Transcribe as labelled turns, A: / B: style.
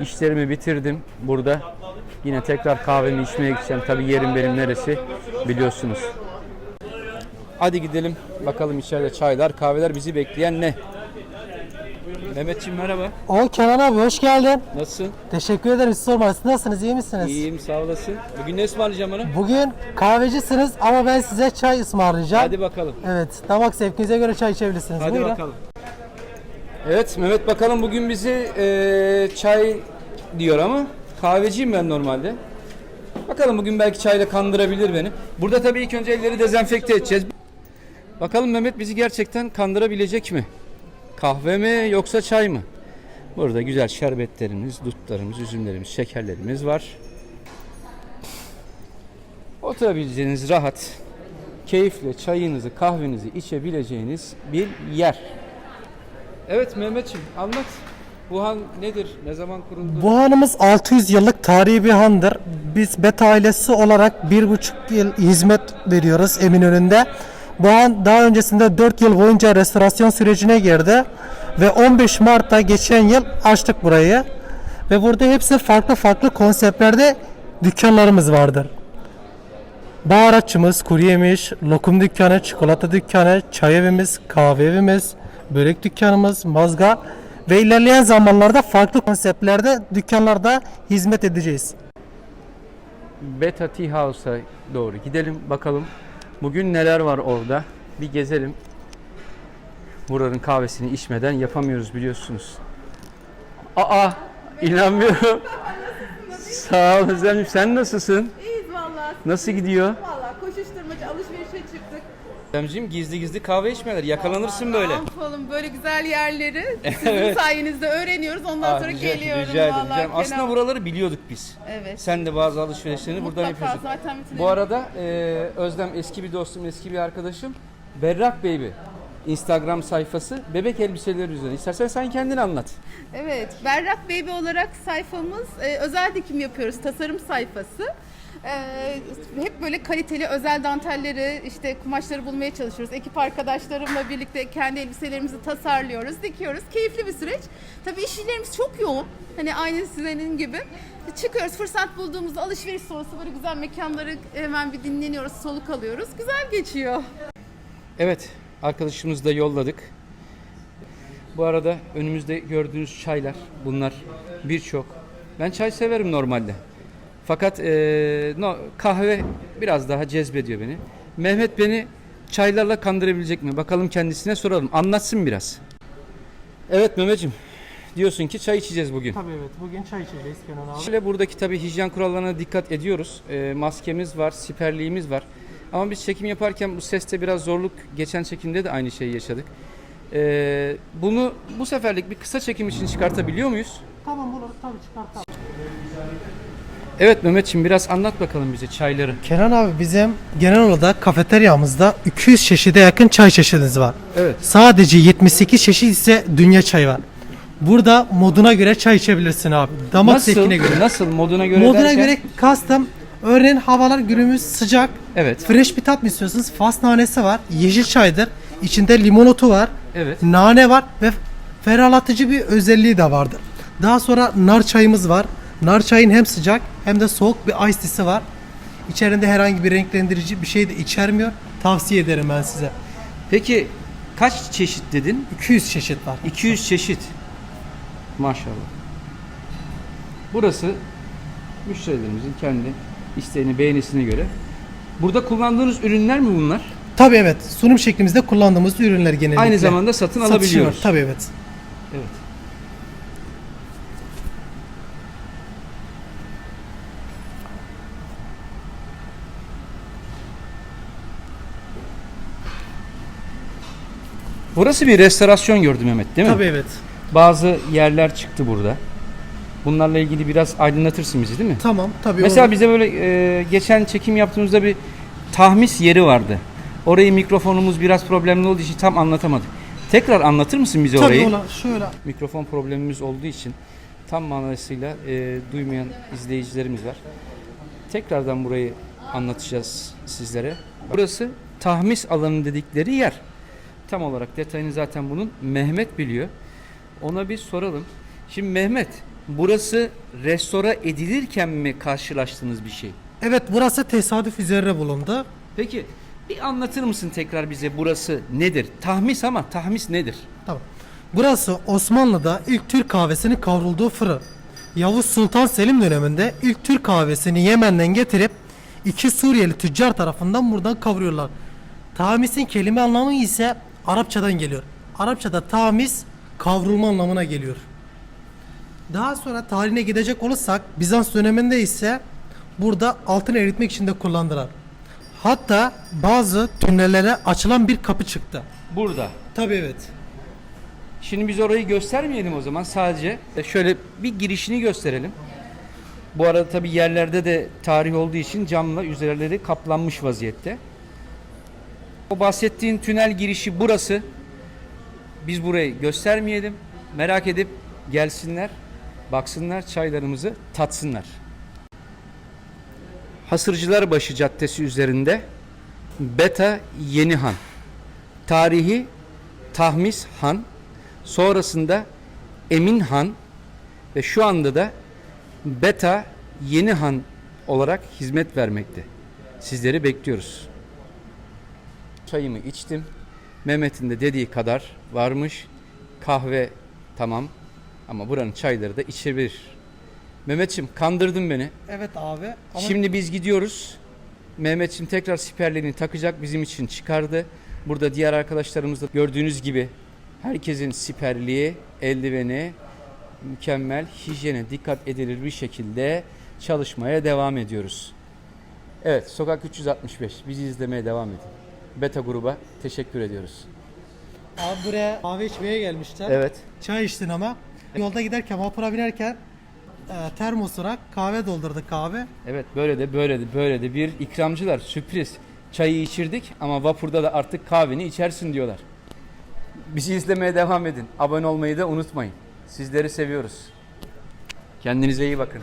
A: işlerimi bitirdim burada. Yine tekrar kahvemi içmeye gideceğim. Tabii yerim benim neresi biliyorsunuz. Hadi gidelim bakalım içeride çaylar, kahveler bizi bekleyen ne? Mehmetciğim merhaba.
B: O Kenan abi hoş geldin.
A: Nasılsın?
B: Teşekkür ederim. Siz sormalısınız. Nasılsınız? iyi misiniz?
A: İyiyim sağ olasın. Bugün ne ısmarlayacağım bana?
B: Bugün kahvecisiniz ama ben size çay ısmarlayacağım.
A: Hadi bakalım.
B: Evet. Damak zevkinize göre çay içebilirsiniz.
A: Hadi
B: Buyurun.
A: bakalım. Evet Mehmet bakalım bugün bizi eee, çay diyor ama kahveciyim ben normalde. Bakalım bugün belki çayla kandırabilir beni. Burada tabii ilk önce elleri dezenfekte edeceğiz. Bakalım Mehmet bizi gerçekten kandırabilecek mi? Kahve mi yoksa çay mı? Burada güzel şerbetlerimiz, dutlarımız, üzümlerimiz, şekerlerimiz var. Oturabileceğiniz rahat, keyifle çayınızı, kahvenizi içebileceğiniz bir yer. Evet Mehmetciğim anlat. Bu han nedir? Ne zaman kuruldu?
B: Bu hanımız 600 yıllık tarihi bir handır. Biz Bet ailesi olarak bir buçuk yıl hizmet veriyoruz Eminönü'nde. Bu han daha öncesinde 4 yıl boyunca restorasyon sürecine girdi. Ve 15 Mart'ta geçen yıl açtık burayı. Ve burada hepsi farklı farklı konseptlerde dükkanlarımız vardır. Baharatçımız, kuru yemiş, lokum dükkanı, çikolata dükkanı, çay evimiz, kahve evimiz, börek dükkanımız, mazga ve ilerleyen zamanlarda farklı konseptlerde dükkanlarda hizmet edeceğiz.
A: Beta Tea House'a doğru gidelim bakalım. Bugün neler var orada? Bir gezelim. Buranın kahvesini içmeden yapamıyoruz biliyorsunuz. Aa inanmıyorum. Sağ ol Özlemciğim sen nasılsın?
C: İyiyiz vallahi.
A: Nasıl gidiyor?
C: Vallahi koşuşturmaca alışverişe çıktık.
A: Özlemciğim gizli gizli kahve içmeler yakalanırsın böyle.
C: Ne yapalım böyle güzel yerleri sizin
A: Evet.
C: sayenizde öğreniyoruz. Ondan
A: Ah,
C: sonra
A: rica,
C: geliyorum
A: rica ederim.
C: vallahi.
A: canım. Aslında buraları biliyorduk biz.
C: Evet.
A: Sen de bazı alışverişlerini buradan
C: Mutlaka
A: yapıyorsun.
C: zaten bütün
A: Bu arada e, Özlem eski bir dostum, eski bir arkadaşım. Berrak Baby Instagram sayfası bebek elbiseleri üzerine. İstersen sen kendin anlat.
C: Evet, Berrak Baby olarak sayfamız e, özel dikim yapıyoruz. Tasarım sayfası. E, hep böyle kaliteli özel dantelleri, işte kumaşları bulmaya çalışıyoruz. Ekip arkadaşlarımla birlikte kendi elbiselerimizi tasarlıyoruz, dikiyoruz. Keyifli bir süreç. Tabii işlerimiz çok yoğun. Hani aynı sizin gibi. Çıkıyoruz fırsat bulduğumuzda alışveriş sonrası böyle güzel mekanları hemen bir dinleniyoruz, soluk alıyoruz. Güzel geçiyor.
A: Evet, arkadaşımızı da yolladık. Bu arada önümüzde gördüğünüz çaylar bunlar birçok. Ben çay severim normalde. Fakat e, no, kahve biraz daha cezbediyor beni. Mehmet beni çaylarla kandırabilecek mi? Bakalım kendisine soralım. Anlatsın biraz. Evet Mehmetciğim. Diyorsun ki çay içeceğiz bugün.
B: Tabii evet. Bugün çay içeceğiz Kenan abi.
A: Şöyle buradaki tabii hijyen kurallarına dikkat ediyoruz. E, maskemiz var, siperliğimiz var. Ama biz çekim yaparken bu seste biraz zorluk, geçen çekimde de aynı şeyi yaşadık. E, bunu bu seferlik bir kısa çekim için çıkartabiliyor muyuz?
B: Tamam olur. Tabii çıkartalım.
A: Evet Mehmetciğim biraz anlat bakalım bize çayları.
B: Kenan abi bizim genel olarak kafeteryamızda 200 çeşide yakın çay çeşidimiz var.
A: Evet.
B: Sadece 78 çeşit ise dünya çayı var. Burada moduna göre çay içebilirsin abi. Damak
A: Nasıl?
B: zevkine göre.
A: Nasıl? Moduna göre
B: Moduna
A: derken?
B: göre custom. Örneğin havalar günümüz sıcak.
A: Evet.
B: Fresh bir tat mı istiyorsunuz? Fas nanesi var. Yeşil çaydır. İçinde limon otu var.
A: Evet.
B: Nane var ve ferahlatıcı bir özelliği de vardır. Daha sonra nar çayımız var. Nar çayın hem sıcak hem de soğuk bir ice tea'si var. İçerinde herhangi bir renklendirici bir şey de içermiyor. Tavsiye ederim ben size.
A: Peki kaç çeşit dedin?
B: 200 çeşit var.
A: 200 çeşit. Maşallah. Burası müşterilerimizin kendi isteğini, beğenisine göre. Burada kullandığınız ürünler mi bunlar?
B: Tabii evet. Sunum şeklimizde kullandığımız ürünler genellikle.
A: Aynı zamanda satın
B: satışıyor.
A: alabiliyoruz.
B: Tabii evet.
A: Evet. Burası bir restorasyon gördüm Mehmet değil mi?
B: Tabii evet.
A: Bazı yerler çıktı burada. Bunlarla ilgili biraz aydınlatırsın bizi değil mi?
B: Tamam tabii.
A: Mesela
B: olur.
A: bize böyle e, geçen çekim yaptığımızda bir tahmis yeri vardı. Orayı mikrofonumuz biraz problemli olduğu için tam anlatamadık. Tekrar anlatır mısın bize
B: Tabii
A: orayı?
B: ola şöyle.
A: Mikrofon problemimiz olduğu için tam manasıyla e, duymayan izleyicilerimiz var. Tekrardan burayı anlatacağız sizlere. Burası tahmis alanı dedikleri yer. Tam olarak detayını zaten bunun Mehmet biliyor. Ona bir soralım. Şimdi Mehmet burası restore edilirken mi karşılaştığınız bir şey?
B: Evet burası tesadüf üzerine bulundu.
A: Peki bir anlatır mısın tekrar bize burası nedir? Tahmis ama tahmis nedir?
B: Tamam. Burası Osmanlı'da ilk Türk kahvesinin kavrulduğu fırın. Yavuz Sultan Selim döneminde ilk Türk kahvesini Yemen'den getirip iki Suriyeli tüccar tarafından buradan kavuruyorlar. Tamis'in kelime anlamı ise Arapçadan geliyor. Arapçada tamis kavrulma anlamına geliyor. Daha sonra tarihine gidecek olursak Bizans döneminde ise burada altın eritmek için de kullandılar. Hatta bazı tünellere açılan bir kapı çıktı.
A: Burada.
B: Tabii evet.
A: Şimdi biz orayı göstermeyelim o zaman sadece e, şöyle bir girişini gösterelim. Bu arada tabi yerlerde de tarih olduğu için camla üzerleri kaplanmış vaziyette. O bahsettiğin tünel girişi burası. Biz burayı göstermeyelim. Merak edip gelsinler, baksınlar, çaylarımızı tatsınlar. Hasırcılarbaşı Caddesi üzerinde Beta Yenihan. Tarihi Tahmis Han, sonrasında Emin Han ve şu anda da Beta Yeni Han olarak hizmet vermekte. Sizleri bekliyoruz. Çayımı içtim. Mehmet'in de dediği kadar varmış. Kahve tamam ama buranın çayları da içebilir. Mehmetçim kandırdın beni.
B: Evet abi. Ama
A: Şimdi biz gidiyoruz. Mehmetçim tekrar siperlerini takacak bizim için çıkardı. Burada diğer arkadaşlarımız da gördüğünüz gibi herkesin siperliği, eldiveni mükemmel, hijyene dikkat edilir bir şekilde çalışmaya devam ediyoruz. Evet, Sokak 365. Bizi izlemeye devam edin. Beta gruba teşekkür ediyoruz.
B: abi buraya kahve içmeye gelmişler.
A: Evet.
B: Çay içtin ama. Yolda giderken vapura binerken e, termosuna kahve doldurduk abi.
A: Evet böyle de böyle de böyle de bir ikramcılar sürpriz. Çayı içirdik ama vapurda da artık kahveni içersin diyorlar. Bizi izlemeye devam edin. Abone olmayı da unutmayın. Sizleri seviyoruz. Kendinize iyi bakın.